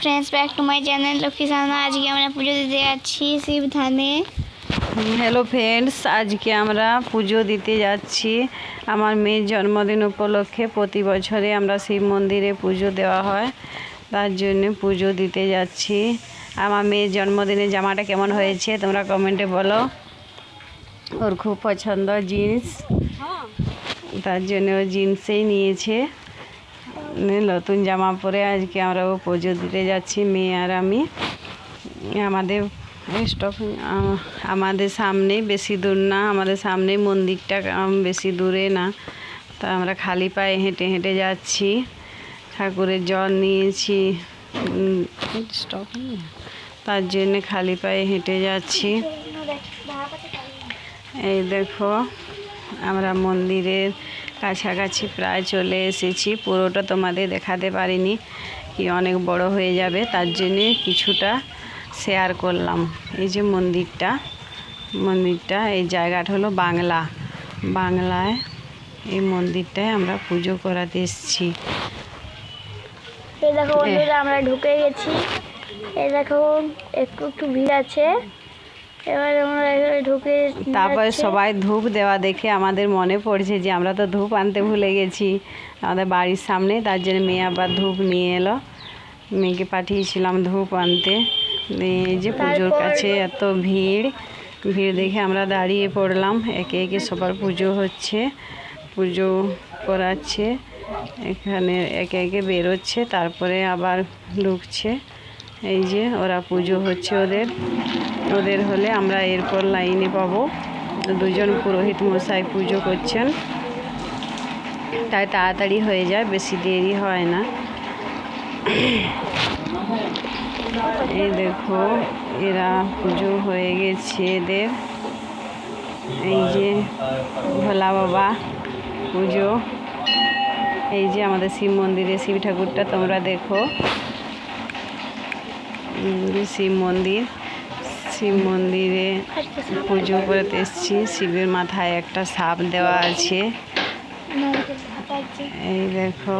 Friends back to my channel Lakshmi Sana আজকে আমরা পুজো দিতে যাচ্ছি শিব ধানে হ্যালো ফ্রেন্ডস আজকে আমরা পুজো দিতে যাচ্ছি। আমার মেয়ের জন্মদিন উপলক্ষে প্রতি বছরে আমরা শিব মন্দিরে পুজো দেওয়া হয়। তার জন্য পুজো দিতে যাচ্ছি। আমার মেয়ের জন্মদিনে জামাটা কেমন হয়েছে তোমরা কমেন্টে বলো। ওর খুব পছন্দ জিন্স। তার জন্য ও জিন্সেই নিয়েছে। নতুন জামা পরে আজকে আমরা ও পুজো দিতে যাচ্ছি, মেয়ে আর আমি। আমাদের স্টপ আমাদের সামনে বেশি দূর না, আমাদের সামনে মন্দিরটা বেশি দূরে না। তা আমরা খালি পায়ে হেঁটে হেঁটে যাচ্ছি, ঠাকুরের জল নিয়েছি স্টপ তার জন্য খালি পায়ে হেঁটে যাচ্ছি। এই দেখো, আমরা মন্দিরের কাছাকাছি প্রায় চলে এসেছি। পুরোটা তোমাদের দেখাতে পারিনি কি অনেক বড় হয়ে যাবে। তার জন্যে কিছুটা শেয়ার করলাম। এই যে মন্দিরটা মন্দিরটা, এই জায়গাটা হলো বাংলা। বাংলায় এই মন্দিরটায় আমরা পুজো করাতে এসেছি। দেখো আমরা ঢুকে গেছি। এই দেখো একটু একটু ভিড় আছে। এবার আমরা এখানে ঢুকে তারপরে সবাই ধূপ দেওয়া দেখে আমাদের মনে পড়ছে যে আমরা তো ধূপ আনতে ভুলে গেছি। আমাদের বাড়ির সামনে তার জন্য মেয়ে আবার ধূপ নিয়ে এলো। মেয়েকে পাঠিয়েছিলাম ধূপ আনতে। এই যে পুজোর কাছে এত ভিড় ভিড় দেখে আমরা দাঁড়িয়ে পড়লাম। একে একে সবার পুজো হচ্ছে পুজো করাচ্ছে এখানে একে একে বেরোচ্ছে তারপরে আবার ঢুকছে। এই যে ওরা পুজো হচ্ছে ওদের। ওদের হলে আমরা এরপর লাইনে পাবো। দুজন পুরোহিত মশাই পুজো করছেন। তাই তাড়াতাড়ি হয়ে যায়, বেশি দেরি হয় না। এই দেখো, এরা পুজো হয়ে গেছে এদের। এই যে ভোলা বাবা পুজো। এই যে আমাদের শিব মন্দিরে শিব ঠাকুরটা তোমরা দেখো। শিব মন্দির। শিব মন্দিরে পুজো করতে এসেছি। শিবের মাথায় একটা সাপ দেওয়া আছে। এই দেখো,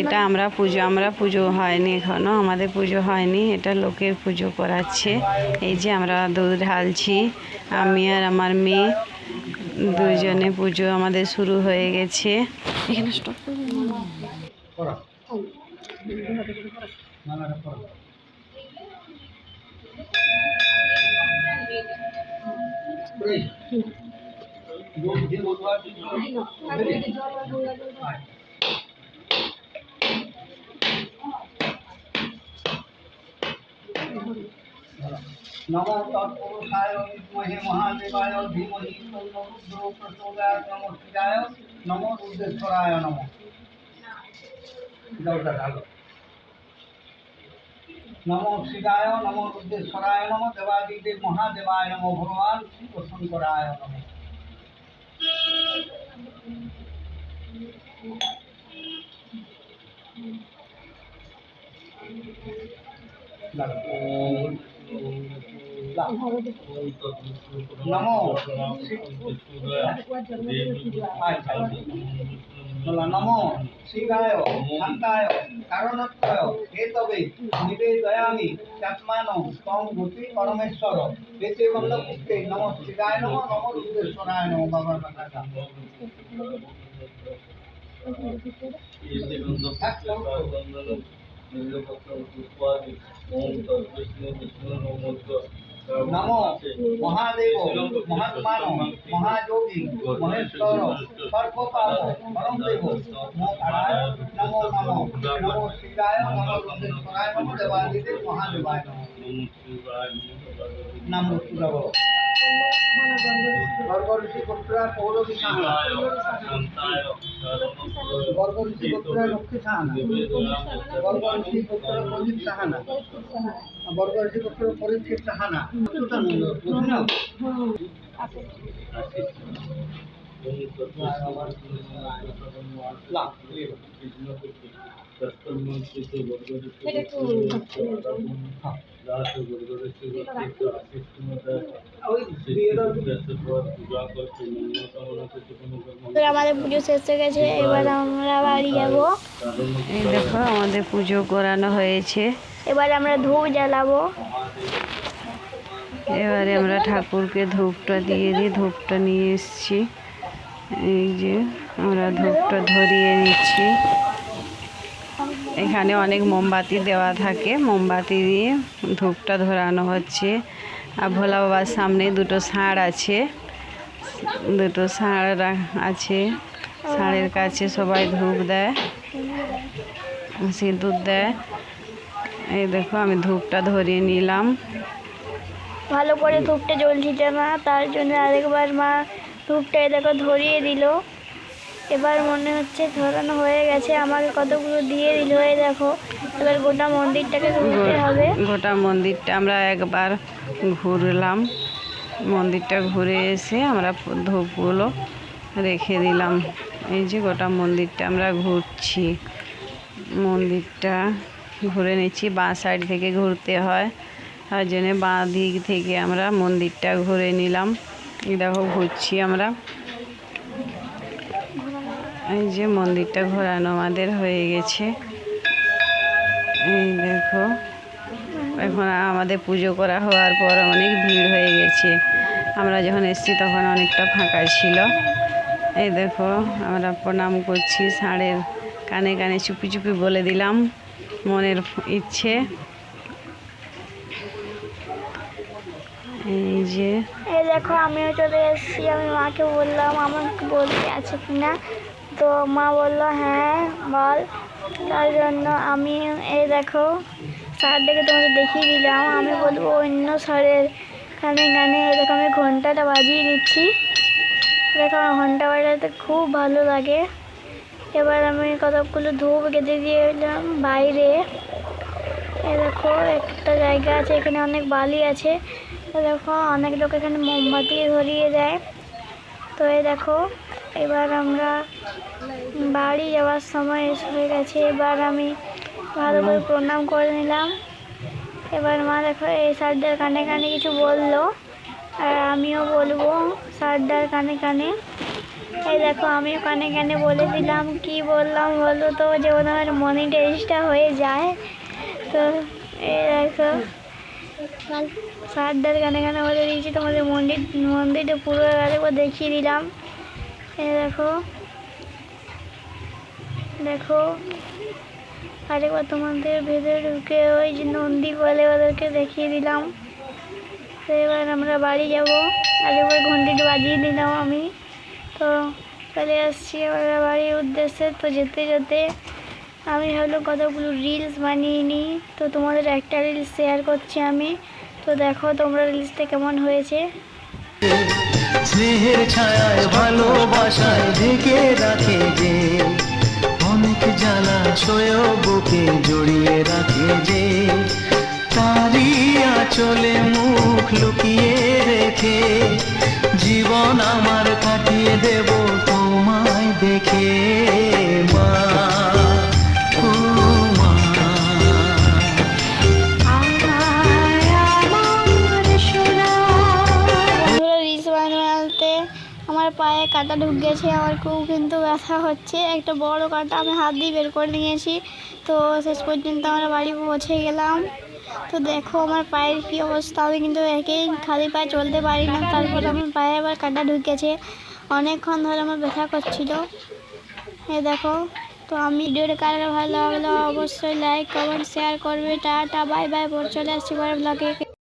এটা আমরা পুজো আমরা পুজো হয়নি এখনও, আমাদের পুজো হয়নি, এটা লোকের পুজো করাচ্ছে। এই যে আমরা দুধ ঢালছি, আমি আর আমার মেয়ে দুজনে পুজো আমাদের শুরু হয়ে গেছে। এখানে স্টপ নমো তৎপুরুষায় বিদ্মহে মহাদেবায় ধীমহি তন্নো রুদ্র প্রচোদয়াৎ নমো শিবায় নমো রুদ্রেশ্বরায় নমো জলটা ঢালো নমো শিবায় নমো রুদ্রেশ্বরায় নমো দেবাদিদেব মহাদেবায় নমো नमो নমো শিবায় শান্তায় কারণত্রয় হেতবে নিবেদয়ামি চাত্মান তং ভূতি পরমেশ্বর এতে বন্ধ পুষ্পে নমো শিবায় নমো নমো রুদ্রেশ্বরায় নমো বাবার কথা নমো মহাদেব মহাত্মান মহাযোগী মহেশ্বর সর্বপাপ পরম নমো নমো নমো শিবায় নমো রুদ্রেশ্বরায় নমো দেবাদিদেব মহাদেবায় নমো রব গর্গ ঋষি পুত্রা গর্গ ঋষি পুত্রা লক্ষ্মী সাহানা গর্গ ঋষি পুত্র প্রদীপ সাহানা বর্গ ঋষি পুত্র পরীক্ষিত আমাদের পুজো শেষ হয়ে গেছে এবার আমরা বাড়ি যাব। এই দেখো আমাদের পুজো করানো হয়েছে। এবার আমরা ধূপ জ্বালাবো। এবারে আমরা ঠাকুরকে ধূপটা দিয়ে দিই ধূপটা নিয়ে এসেছি। এই যে আমরা ধূপটা ধরিয়ে নিচ্ছি। এখানে অনেক মোমবাতি দেওয়া থাকে। মোমবাতি দিয়ে ধূপটা ধরানো হচ্ছে। আর ভোলা বাবার সামনে দুটো ষাঁড় আছে। দুটো ষাঁড় আছে। ষাঁড়ের কাছে সবাই ধূপ দেয়। সিঁদুর দেয়। এই দেখো, আমি ধূপটা ধরিয়ে নিলাম। ভালো করে ধূপটা জ্বলছিল না তার জন্য আরেকবার মা ধূপটা দেখো ধরিয়ে দিল। এবার মনে হচ্ছে ধরানো হয়ে গেছে, আমাকে কতগুলো দিয়ে দিল এই দেখো। এবার গোটা মন্দিরটাকে ঘুরতে হবে। গোটা মন্দিরটা আমরা একবার ঘুরলাম। মন্দিরটা ঘুরে এসে আমরা ধূপগুলো রেখে দিলাম। এই যে গোটা মন্দিরটা আমরা ঘুরছি। মন্দিরটা ঘুরে নিচ্ছি, বাঁ সাইড থেকে ঘুরতে হয়। তার জন্যে বাঁ দিক থেকে আমরা মন্দিরটা ঘুরে নিলাম। এই দেখো ঘুরছি আমরা। এই যে মন্দিরটা ঘোরানো আমাদের হয়ে গেছে। এই দেখো, এখন আমাদের পুজো করা হওয়ার পর অনেক ভিড় হয়ে গেছে। আমরা যখন এসেছি তখন অনেকটা ফাঁকা ছিল। এই দেখো, আমরা প্রণাম করছি, ষাঁড়ের কানে কানে চুপি চুপি বলে দিলাম। মনের ইচ্ছে। এই যে। এই দেখো, আমিও চলে এসেছি। আমি মাকে বললাম আমাকে বলতে আছে কিনা? তো মা বলল হ্যাঁ বল। তার জন্য আমি, এই দেখো স্যারটাকে তোমাদের দেখিয়ে দিলাম। আমি বলব, অন্য স্যারের কানে কানে, এই দেখো, আমি ঘন্টাটা বাজিয়ে দিচ্ছি। দেখো, আমার ঘণ্টা বাজাতে খুব ভালো লাগে। এবার আমি কতকগুলো ধূপ দিয়ে এলাম বাইরে। এ দেখো, একটা জায়গা আছে, এখানে অনেক বালি আছে। এ দেখো, অনেক লোক এখানে মোমবাতি ধরিয়ে দেয়। তো এই দেখো, এবার আমরা বাড়ি যাওয়ার সময় হয়ে গেছে। এবার আমি ভালো করে প্রণাম করে নিলাম। এবার মা দেখো, এই সারদার কানে কানে কিছু বলল। আর আমিও বলব সারদার কানে কানে। এই দেখো, আমিও কানে কানে বলে দিলাম। কি বললাম বলো তো যেমন আমার মনি টেস্টটা হয়ে যায়। তো এই দেখো সারদার গানে গানে বলে দিয়েছি, তোমাদের মন্দির, মন্দিরটা পুরো আরেকবার দেখিয়ে দিলাম। এই দেখো। দেখো। আরেকবার তোমাদের ভেতরে ঢুকে ওই যে নন্দী বলে ওদেরকে দেখিয়ে দিলাম। তো এবার আমরা বাড়ি যাব। আরেকবার ঘন্টিটা বাজিয়ে দিলাম আমি। তো চলে আসছি এবার বাড়ির উদ্দেশ্যে। তো যেতে যেতে আমি ভাবলাম কতগুলো রিলস বানিয়ে নিই। তো তোমাদের একটা রিলস শেয়ার করছি আমি। তো দেখো তোমরা রিলসটা কেমন হয়েছে। স্নেহের ছায়ায়, ভালোবাসায় ঢেকে রাখে যে। অনেক জ্বালা সয় বুকে জড়িয়ে রাখে যে। তারি চলে মুখ লুকিয়ে রেখে। জীবন আমার কাটিয়ে দেব, তোমায় দেখে। পায়ে কাটা ঢুক গেছে আমার খুব কিন্তু ব্যথা হচ্ছে। একটা বড় কাঁটা আমি হাত দিয়ে বের করে নিয়েছি। তো শেষ পর্যন্ত আমরা বাড়ি পৌঁছে গেলাম। তো দেখো আমার পায়ের কী অবস্থা, আমি কিন্তু একেই খালি পায়ে চলতে পারি না। তারপরে আমার পায়ে আবার কাটা ঢুকেছে। অনেকক্ষণ ধরে আমার ব্যথা করছিল। এ দেখো, তো আমি ভিডিওটা কার ভালো লাগল অবশ্যই লাইক কমেন্ট শেয়ার করবে। টাটা বাই বাই পর চলে আসছি পরের ব্লগে